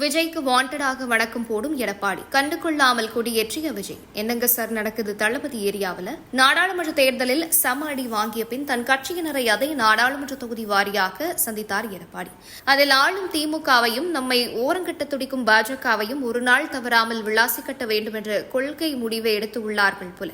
விஜய்க்கு வாண்டடாக வணக்கம் போடும் எடப்பாடி. கண்டு கொள்ளாமல் கொடியேற்றிய விஜய். என்னங்க சார் நடக்குது? தளபதி ஏரியாவில்? நாடாளுமன்ற தேர்தலில் சம அடி வாங்கிய பின் தன் கட்சியினரை அதே நாடாளுமன்ற தொகுதி வாரியாக சந்தித்தார் எடப்பாடி. அதில் ஆளும் திமுகவையும் நம்மை ஓரங்கட்ட துடிக்கும் பாஜகவையும் ஒரு நாள் தவறாமல் விளாசி கட்ட வேண்டும் என்ற கொள்கை முடிவை எடுத்துள்ளார்கள் போல.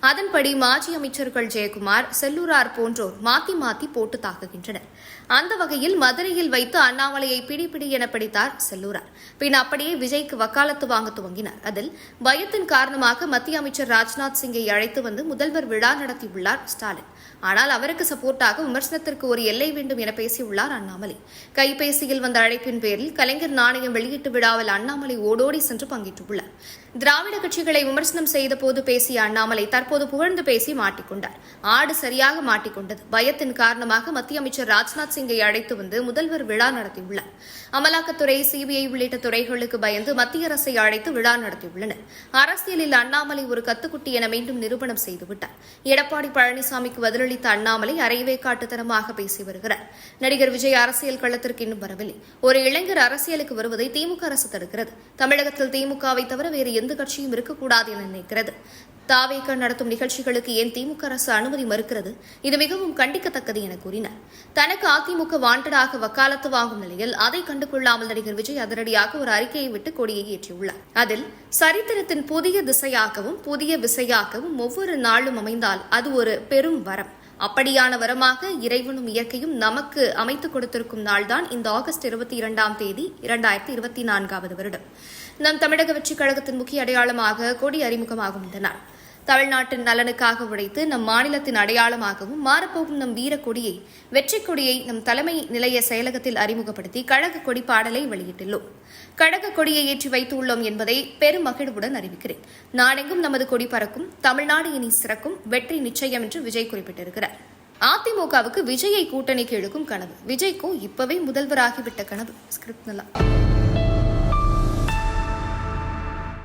அதன்படி மாஜி அமைச்சர்கள் ஜெயக்குமார் செல்லூரார் போன்றோர் மாத்தி மாத்தி போட்டு தாக்குகின்றனர். அந்த வகையில் மதுரையில் வைத்து அண்ணாமலையை பிடி பிடி என பிடித்தார் செல்லூரார். பின் அப்படியே விஜய்க்கு வக்காலத்து வாங்க துவங்கினார். அதில் பயத்தின் காரணமாக மத்திய அமைச்சர் ராஜ்நாத் சிங்கை அழைத்து வந்து முதல்வர் விழா நடத்தியுள்ளார் ஸ்டாலின். ஆனால் அவருக்கு சப்போர்ட்டாக விமர்சனத்திற்கு ஒரு எல்லை வேண்டும் என பேசியுள்ளார் அண்ணாமலை. கைபேசியில் வந்த அழைப்பின் பேரில் கலைஞர் நாணயம் வெளியீட்டு விழாவில் அண்ணாமலை ஓடோடி சென்று பங்கேற்றுள்ளார். திராவிட கட்சிகளை விமர்சனம் செய்த போது பேசிய அண்ணாமலை தற்போது புகழ்ந்து பேசி மாட்டிக்கொண்டார். ஆடு சரியாக மாட்டிக்கொண்டது. பயத்தின் காரணமாக மத்திய அமைச்சர் ராஜ்நாத் சிங்கை அழைத்து வந்து முதல்வர் விழா நடத்தியுள்ளார். அமலாக்கத்துறை சிபிஐ உள்ளிட்ட துறைகளுக்கு பயந்து மத்திய அரசை அழைத்து விழா நடத்தியுள்ளனர். அரசியலில் அண்ணாமலை ஒரு கத்துக்குட்டி என மீண்டும் நிரூபணம் செய்துவிட்டார். எடப்பாடி பழனிசாமிக்கு பதிலளித்த அண்ணாமலை அரைவே காட்டுத்தனமாக பேசி வருகிறார். நடிகர் விஜய் அரசியல் களத்திற்கு இன்னும் வரவில்லை. ஒரு இளைஞர் அரசியலுக்கு வருவதை திமுக அரசு தடுக்கிறது. தமிழகத்தில் திமுகவை தவிர வேறு எந்த கட்சியும் இருக்கக்கூடாது என நினைக்கிறது. தாவேக நடத்தும் நிகழ்ச்சிகளுக்கு ஏன் திமுக அரசு அனுமதி மறுக்கிறது? இது மிகவும் கண்டிக்கத்தக்கது என கூறினார். தனக்கு அதிமுக வாண்டடாக வக்காலத்து வாங்கும் நிலையில் அதை கண்டுகொள்ளாமல் நடிகர் விஜய் அதிரடியாக ஒரு அறிக்கையை விட்டு கொடியை ஏற்றியுள்ளார். அதில் சரித்திரத்தின் புதிய திசையாகவும் புதிய விசையாகவும் ஒவ்வொரு நாளும் அமைந்தால் அது ஒரு பெரும் வரம். அப்படியான வரமாக இறைவனும் இயற்கையும் நமக்கு அமைத்துக் கொடுத்திருக்கும் நாள்தான் இந்த ஆகஸ்ட் இருபத்தி இரண்டாம் தேதி இரண்டாயிரத்தி இருபத்தி நான்காவது வருடம். நம் தமிழக வெற்றிக் கழகத்தின் முக்கிய அடையாளமாக கொடி அறிமுகமாகும் இந்த நாள் தமிழ்நாட்டின் நலனுக்காக உழைத்து நம் மாநிலத்தின் அடையாளமாகவும் மாறப்போகும் நம் வீரக்கொடியை வெற்றி கொடியை நம் தலைமை நிலைய செயலகத்தில் அறிமுகப்படுத்தி கழக கொடி பாடலை வெளியிட்டுள்ளோம். கழக கொடியை ஏற்றி வைத்துள்ளோம் என்பதை பெரும் மகிழ்வுடன் அறிவிக்கிறேன். நாடெங்கும் நமது கொடி பறக்கும் தமிழ்நாடு இனி சிறக்கும் வெற்றி நிச்சயம் என்று விஜய் குறிப்பிட்டிருக்கிறார். அதிமுகவுக்கு விஜயை கூட்டணிக்கு எழுக்கும் கனவு. விஜய்க்கோ இப்பவே முதல்வராகிவிட்ட கனவு. ஸ்கிரிப்ட் நல்லா.